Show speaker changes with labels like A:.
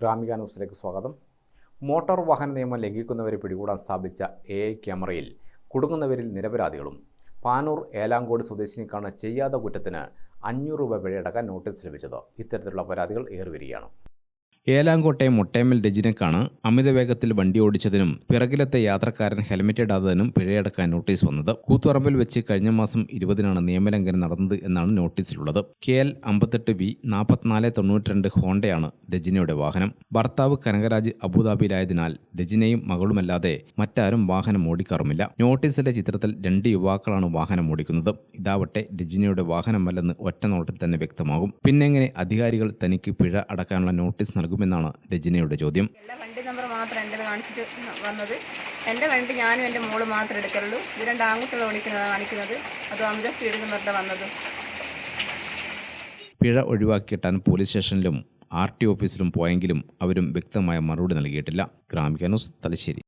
A: ഗ്രാമിക ന്യൂസിലേക്ക് സ്വാഗതം. മോട്ടോർ വാഹന നിയമം ലംഘിക്കുന്നവരെ പിടികൂടാൻ സ്ഥാപിച്ച എ ക്യാമറയിൽ കുടുങ്ങുന്നവരിൽ നിരപരാധികളും. പാനൂർ ഏലാങ്കോട് സ്വദേശിനിക്കാണ് ചെയ്യാത്ത കുറ്റത്തിന് അഞ്ഞൂറ് രൂപ പിഴയടക്കാൻ നോട്ടീസ് ലഭിച്ചത്. ഇത്തരത്തിലുള്ള പരാതികൾ ഏറിവരികയാണ്
B: ഏലാങ്കോട്ടെ രജിനക്കാണ് അമിത വേഗത്തിൽ വണ്ടി ഓടിച്ചതിനും പിറകിലത്തെ യാത്രക്കാരൻ ഹെൽമെറ്റ് ഇടാത്തതിനും പിഴയടക്കാൻ നോട്ടീസ് വന്നത്. കൂത്തുറമ്പിൽ വെച്ച് കഴിഞ്ഞ മാസം ഇരുപതിനാണ് നിയമലംഘനം നടന്നത് എന്നാണ് നോട്ടീസിലുള്ളത്. കെ എൽ അമ്പത്തെട്ട് വി നാൽപ്പത്തിനാല് തൊണ്ണൂറ്റിരണ്ട് ഹോണ്ടയാണ് രജിനയുടെ വാഹനം. ഭർത്താവ് കനകരാജ് അബുദാബിയിലായതിനാൽ രജിനയും മകളുമല്ലാതെ മറ്റാരും വാഹനം ഓടിക്കാറുമില്ല. നോട്ടീസിലെ ചിത്രത്തിൽ രണ്ട് യുവാക്കളാണ് വാഹനം ഓടിക്കുന്നത്. ഇതാവട്ടെ രജിനയുടെ വാഹനമല്ലെന്ന് ഒറ്റ നോട്ടിൽ തന്നെ വ്യക്തമാകും. പിന്നെങ്ങനെ അധികാരികൾ തനിക്ക് പിഴ അടക്കാനുള്ള നോട്ടീസ് നൽകുമെന്നാണ് രജനയുടെ ചോദ്യം.
C: വണ്ടി നമ്പർ മാത്രം എന്റെ കാണിച്ചിട്ട് വന്നത്. എന്റെ വണ്ടി ഞാനും എന്റെ മോൾ മാത്രം എടുക്കലുള്ളൂ. ഇത് രണ്ട് ആൺകുട്ടികൾ ഓടിക്കുന്നത് കാണിക്കുന്നത്. അത് അമിത സ്പീഡിൽ വെറുതെ വന്നത്.
B: പിഴ ഒഴിവാക്കിയിട്ടാൻ പോലീസ് സ്റ്റേഷനിലും ആർ ടി ഓഫീസിലും പോയെങ്കിലും അവരും വ്യക്തമായ മറുപടി നൽകിയിട്ടില്ല. ഗ്രാമിക ന്യൂസ് തലശ്ശേരി.